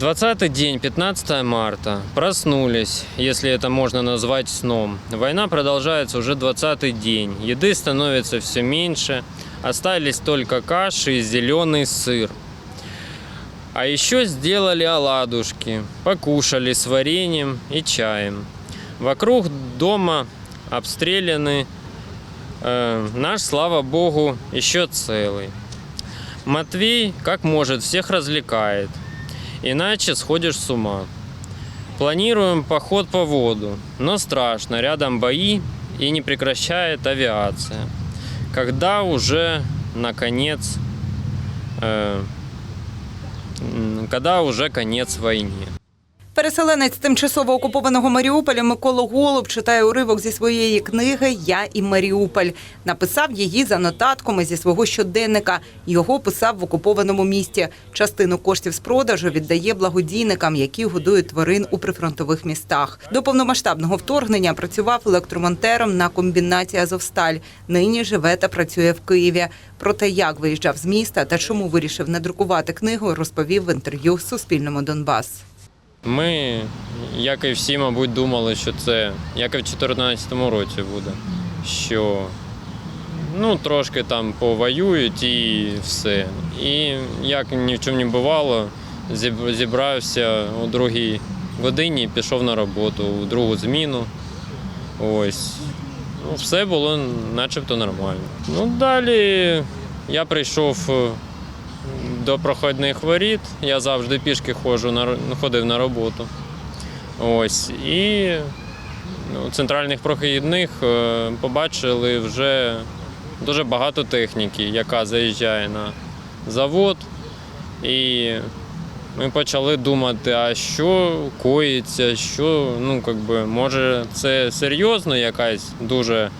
20 день, 15 марта. Проснулись, если это можно назвать сном. Война продолжается уже 20 день. Еды становится все меньше. Остались только каши и зеленый сыр. А еще сделали оладушки, покушали с вареньем и чаем. Вокруг дома обстреляны. Э, наш, слава богу, еще целый. Матвей, как может, всех развлекает. Иначе сходишь с ума. Планируем поход по воду, но страшно, рядом бои и не прекращает авиация. Когда уже, наконец, э, когда уже конец войне. Переселенець тимчасово окупованого Маріуполя Микола Голуб читає уривок зі своєї книги Я і Маріуполь. Написав її за нотатками зі свого щоденника. Його писав в окупованому місті. Частину коштів з продажу віддає благодійникам, які годують тварин у прифронтових містах. До повномасштабного вторгнення працював електромонтером на комбінаті Азовсталь. Нині живе та працює в Києві. Про те, як виїжджав з міста та чому вирішив надрукувати книгу, розповів в інтерв'ю Суспільному Донбас. Ми, як і всі, мабуть, думали, що це, як і в 2014 році буде. Що ну, трошки там повоюють і все. І як ні в чому не бувало, зібрався у другій годині і пішов на роботу, у другу зміну. Ось. Ну, все було начебто нормально. Ну, далі я прийшов е, до проходних воріт. Я завжди пішки ходжу на ходив на роботу. Ось. І ну, у центральних прохідних е, побачили вже дуже багато техніки, яка заїжджає на завод. І ми почали думати, а що коїться, що, ну, как би, може, це серйозно якась дуже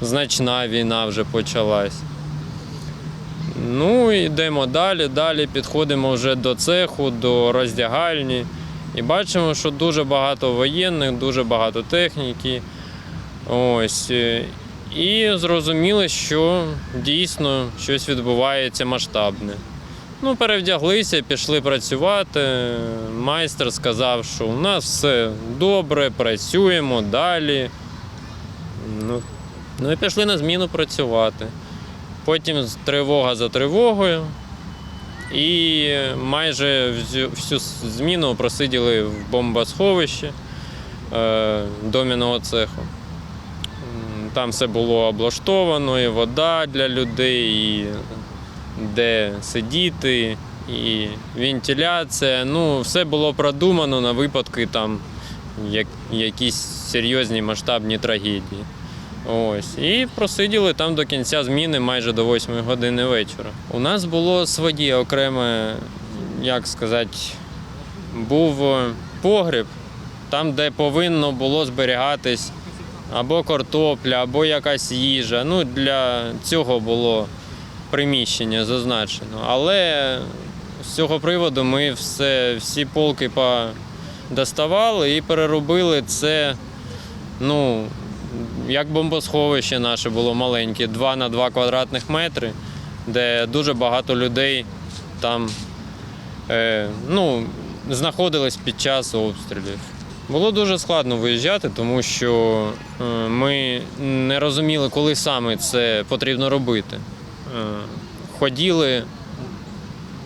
значна війна вже почалась. Ну, йдемо далі, далі підходимо вже до цеху, до роздягальні. І бачимо, що дуже багато воєнних, дуже багато техніки. Ось. е, І зрозуміли, що дійсно щось відбувається масштабне. Ну, перевдяглися, пішли працювати. Майстер сказав, що у нас все добре, працюємо далі. Ну, ну і пішли на зміну працювати. Потім тривога за тривогою. І майже всю, зміну просиділи в бомбосховищі е, доміного цеху. Там все було облаштовано, і вода для людей, і де сидіти, і вентиляція. Ну, все було продумано на випадки там як, якісь серйозні масштабні трагедії. Ось. І просиділи там до кінця зміни майже до 8 години вечора. У нас було своє окреме, як сказати, був е, погріб, там, де повинно було зберігатись або картопля, або якась їжа. Ну, для цього було приміщення зазначено. Але з цього приводу ми все, всі полки доставали і переробили це. Ну, як бомбосховище наше було маленьке, 2 на 2 квадратних метри, де дуже багато людей там е, ну, знаходились під час обстрілів. Було дуже складно виїжджати, тому що е, ми не розуміли, коли саме це потрібно робити. Е, ходіли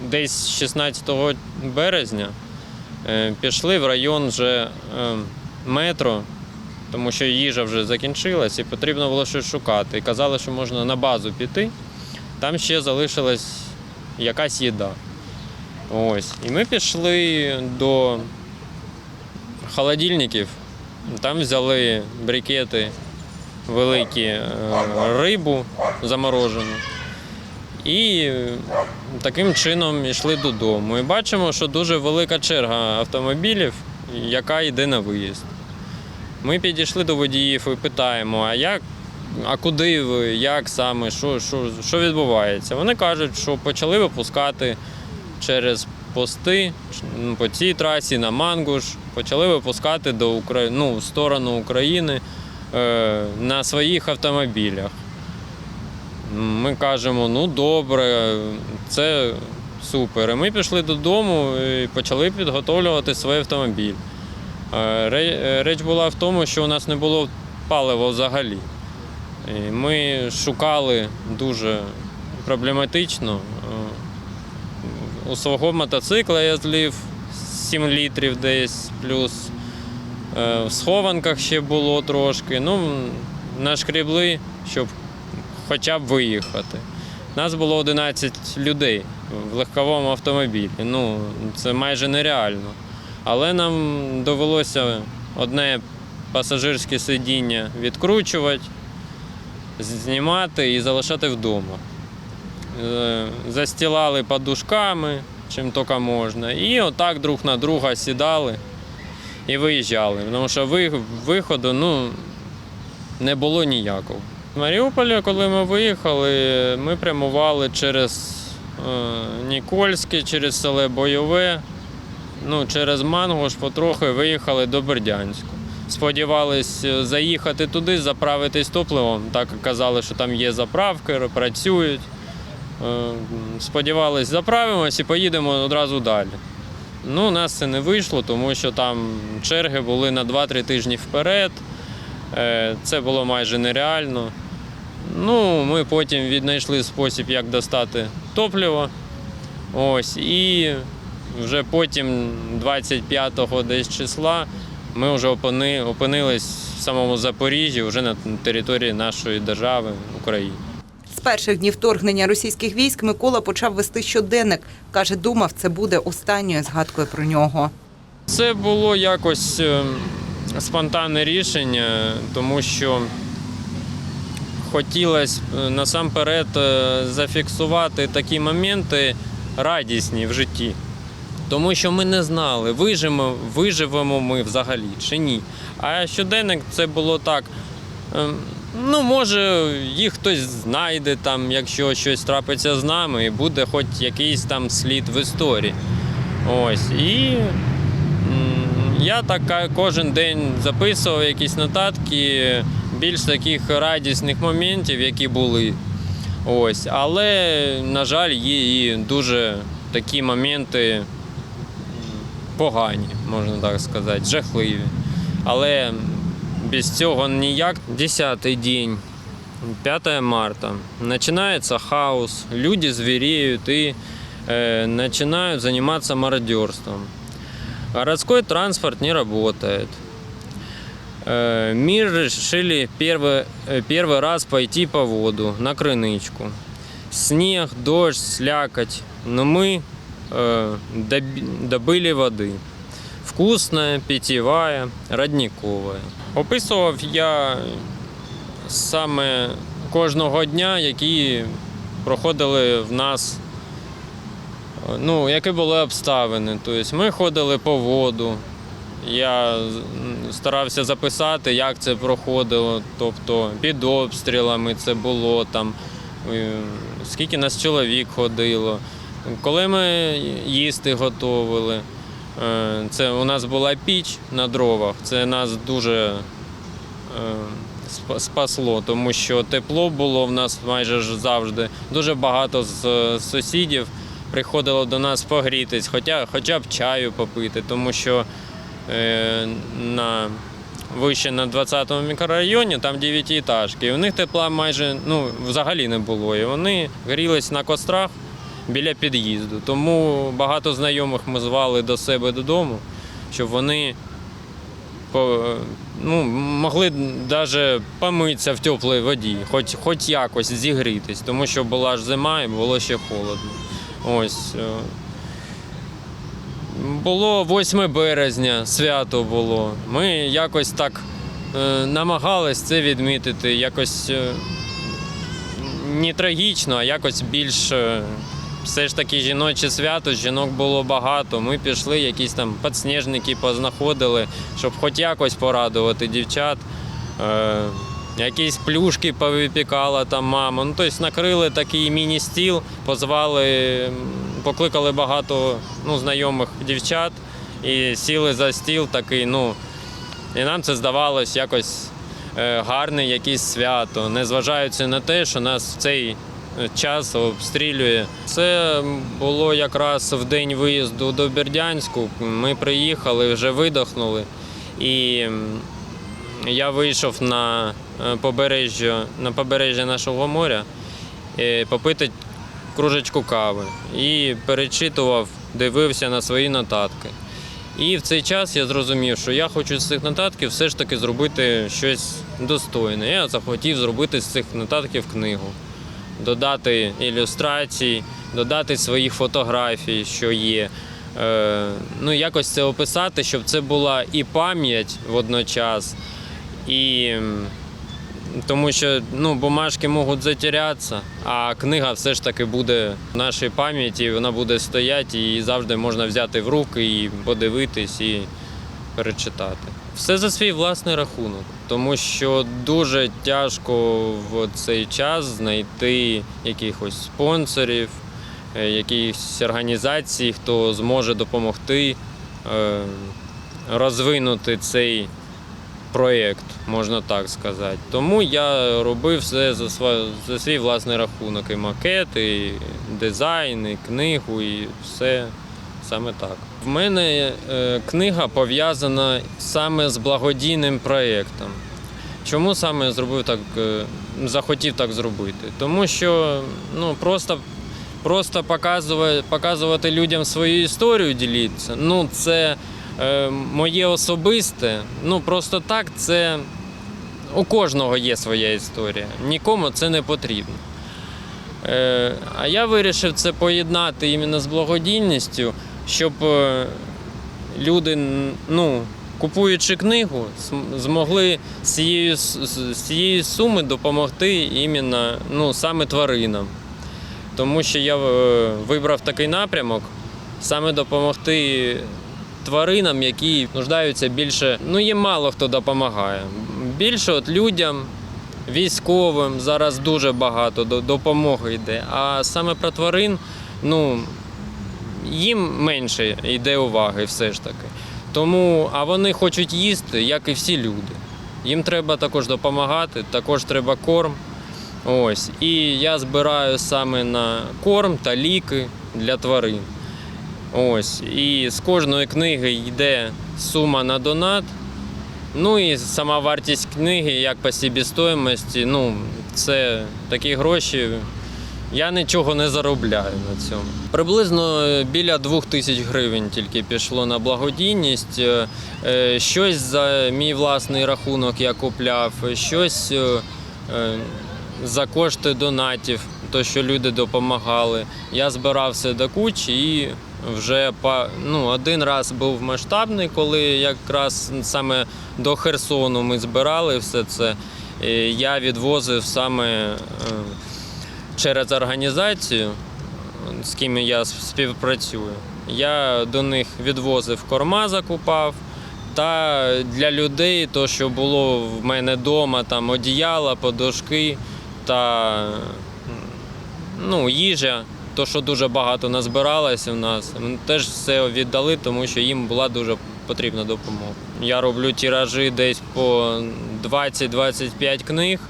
десь 16 березня, е, пішли в район вже метро, тому що їжа вже закінчилась і потрібно було щось шукати. І казали, що можна на базу піти, там ще залишилась якась їда. Ось. І ми пішли до холодильників, там взяли брикети великі е, рибу заморожену. І таким чином йшли додому. І бачимо, що дуже велика черга автомобілів, яка йде на виїзд. Ми підійшли до водіїв і питаємо, а як, а куди ви, як саме, що, що, що відбувається? Вони кажуть, що почали випускати через пости ну, по цій трасі на Мангуш, почали випускати до Укра... ну, в сторону України е, на своїх автомобілях. Ми кажемо, ну добре, це супер. І ми пішли додому і почали підготовлювати свій автомобіль. Е, е, Реч була в тому, що у нас не було палива взагалі. Ми шукали дуже проблематично. Е, У свого мотоцикла я злив 7 літрів десь плюс. Е, В схованках ще було трошки. Ну, нашкрібли, щоб хоча б виїхати. Нас було 11 людей в легковому автомобілі. Ну, це майже нереально. Але нам довелося одне пасажирське сидіння відкручувати, знімати і залишати вдома. Е, Застілали подушками, чим тільки можна. І отак друг на друга сідали і виїжджали. Тому що виходу ну, не було ніякого. З Маріуполя, коли ми виїхали, ми прямували через е, Нікольське, через селе Бойове, ну, через Мангош потрохи виїхали до Бердянську. Сподівались е, заїхати туди, заправитись топливом. Так казали, що там є заправки, працюють. Е, Сподівались, заправимось і поїдемо одразу далі. Ну, у нас це не вийшло, тому що там черги були на 2-3 тижні вперед. Е, Це було майже нереально. Ну, ми потім віднайшли спосіб, як достати топливо. Ось, і вже потім, 25-го десь числа, ми вже опини, опинились в самому Запоріжжі, вже на території нашої держави України. З перших днів вторгнення російських військ Микола почав вести щоденник. Каже, думав, це буде останньою згадкою про нього. Це було якось е, спонтанне рішення, тому що хотілося е, насамперед е, зафіксувати такі моменти радісні в житті. Тому що ми не знали, виживемо, виживемо ми взагалі чи ні. А щоденник це було так. ем, Ну, може, їх хтось знайде, там, якщо щось трапиться з нами, і буде хоч якийсь там слід в історії. Ось. І я так кожен день записував якісь нотатки, більш таких радісних моментів, які були. Ось. Але, на жаль, є і дуже такі моменти погані, можна так сказати, жахливі. Але без цього ніяк. Десятий день, 5 марта. Начинается хаос, люди звереют и э, начинают заниматься мародерством. Городской транспорт не работает. Э, мы решили первый, э, первый раз пойти по воду на крынычку. Снег, дождь, слякоть. Но мы э, доби- добыли воды. Вкусная, питьевая, родниковая. Описував я саме кожного дня, які проходили в нас, е, ну, які були обставини. Тобто ми ходили по воду. Я з- м, старався записати, як це проходило, тобто під обстрілами це було там, е, скільки нас чоловік ходило, коли ми їсти готували. Е, Це у нас була піч на дровах. Це нас дуже е, спасло, тому що тепло було в нас майже завжди. Дуже багато з сусідів приходило до нас погрітись, хоча, хоча б чаю попити, тому що е, на вище на 20-му мікрорайоні, там 9-етажки, і у них тепла майже ну, взагалі не було. І вони грілись на кострах біля під'їзду. Тому багато знайомих ми звали до себе додому, щоб вони ну, могли навіть помитися в теплій воді, хоч, хоч якось зігрітись, тому що була ж зима і було ще холодно. Ось. е. Було 8 березня, свято було. Ми якось так е, намагались це відмітити, якось е, не трагічно, а якось більш все ж таки жіноче свято, жінок було багато. Ми пішли, якісь там підсніжники познаходили, щоб хоч якось порадувати дівчат. Е, якісь плюшки повипікала там мама. Ну, тобто накрили такий міні-стіл, позвали, покликали багато ну, знайомих дівчат і сіли за стіл такий, ну, і нам це здавалось якось е, гарне якесь свято, незважаючи на те, що нас в цей час обстрілює. Це було якраз в день виїзду до Бердянську. Ми приїхали, вже видохнули. І я вийшов на е, побережжя, на побережжя нашого моря е, попити кружечку кави і перечитував, дивився на свої нотатки. І в цей час я зрозумів, що я хочу з цих нотатків все ж таки зробити щось достойне. Я захотів зробити з цих нотатків книгу, додати ілюстрації, додати своїх фотографій, що є. Е, ну, якось це описати, щоб це була і пам'ять водночас, і тому що ну, бумажки можуть затерятися, а книга все ж таки буде в нашій пам'яті, вона буде стояти і завжди можна взяти в руки і подивитись і перечитати. Все за свій власний рахунок, тому що дуже тяжко в цей час знайти якихось спонсорів, е, якихось організацій, хто зможе допомогти е, розвинути цей проєкт, можна так сказати. Тому я робив все за свій власний рахунок. І макет, і дизайн, і книгу, і все саме так. В мене е, книга пов'язана саме з благодійним проєктом. Чому саме зробив так, е, захотів так зробити? Тому що ну, просто, просто показувати, показувати людям свою історію, ділитися, ну це е, моє особисте. Ну просто так, це у кожного є своя історія. Нікому це не потрібно. Е, а я вирішив це поєднати іменно з благодійністю, щоб е, люди, ну, купуючи книгу, змогли з цієї, з цієї суми допомогти іменно ну, саме тваринам. Тому що я е, вибрав такий напрямок саме допомогти тваринам, які нуждаються більше. Ну, їм мало хто допомагає. Більше от людям, військовим зараз дуже багато допомоги йде. А саме про тварин, ну їм менше йде уваги все ж таки. Тому, а вони хочуть їсти, як і всі люди. Їм треба також допомагати, також треба корм. Ось. І я збираю саме на корм та ліки для тварин. Ось. І з кожної книги йде сума на донат. Ну і сама вартість книги, як по собівартості, ну, це такі гроші. Я нічого не заробляю на цьому. Приблизно е, біля двох тисяч гривень тільки пішло на благодійність. Е, е, Щось за мій власний рахунок я купляв, щось за кошти донатів, то що люди допомагали. Я збирав все до кучі і вже ну, один раз був масштабний, коли якраз саме до Херсону ми збирали все це. Я відвозив саме через організацію, з ким я співпрацюю. Я до них відвозив корма, закупав. Та для людей, то, що було в мене вдома, там одіяла, подушки та ну, їжа, то, що дуже багато назбиралося в нас, ми теж все віддали, тому що їм була дуже потрібна допомога. Я роблю тиражі десь по 20-25 книг.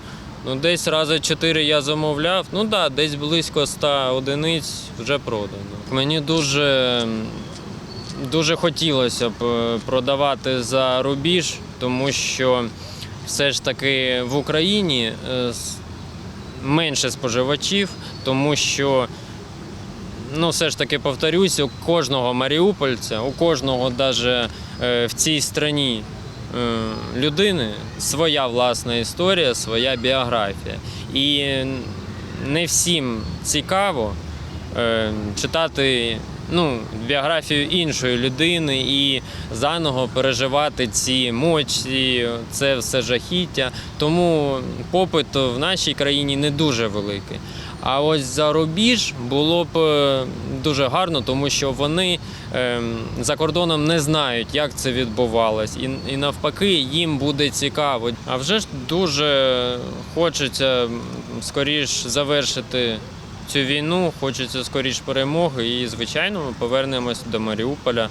Ну, десь рази 4 я замовляв. Ну так, да, десь близько 100 одиниць вже продано. Мені дуже, дуже хотілося б е, продавати за рубіж, тому що все ж таки в Україні е, менше споживачів, тому що ну, все ж таки повторюсь, у кожного маріупольця, у кожного навіть в цій е, людини своя власна історія, своя біографія. І не всім цікаво е, читати ну, біографію іншої людини і заново переживати ці емоції, це все жахіття. Тому попит в нашій країні не дуже великий. А ось за рубіж було б е, дуже гарно, тому що вони ем, за кордоном не знають, як це відбувалось, і, навпаки їм буде цікаво. А вже ж дуже хочеться скоріш завершити цю війну, хочеться скоріш перемоги. І, звичайно, ми повернемось до Маріуполя.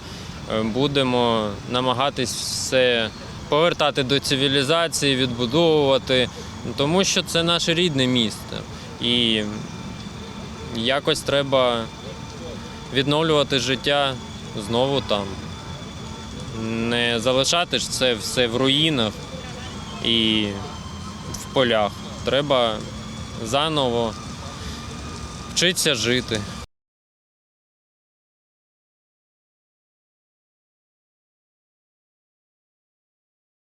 Е, Будемо намагатись все повертати до цивілізації, відбудовувати, тому що це наше рідне місто. І якось треба відновлювати життя знову там. Не залишати ж це все в руїнах і в полях. Треба заново вчитися жити.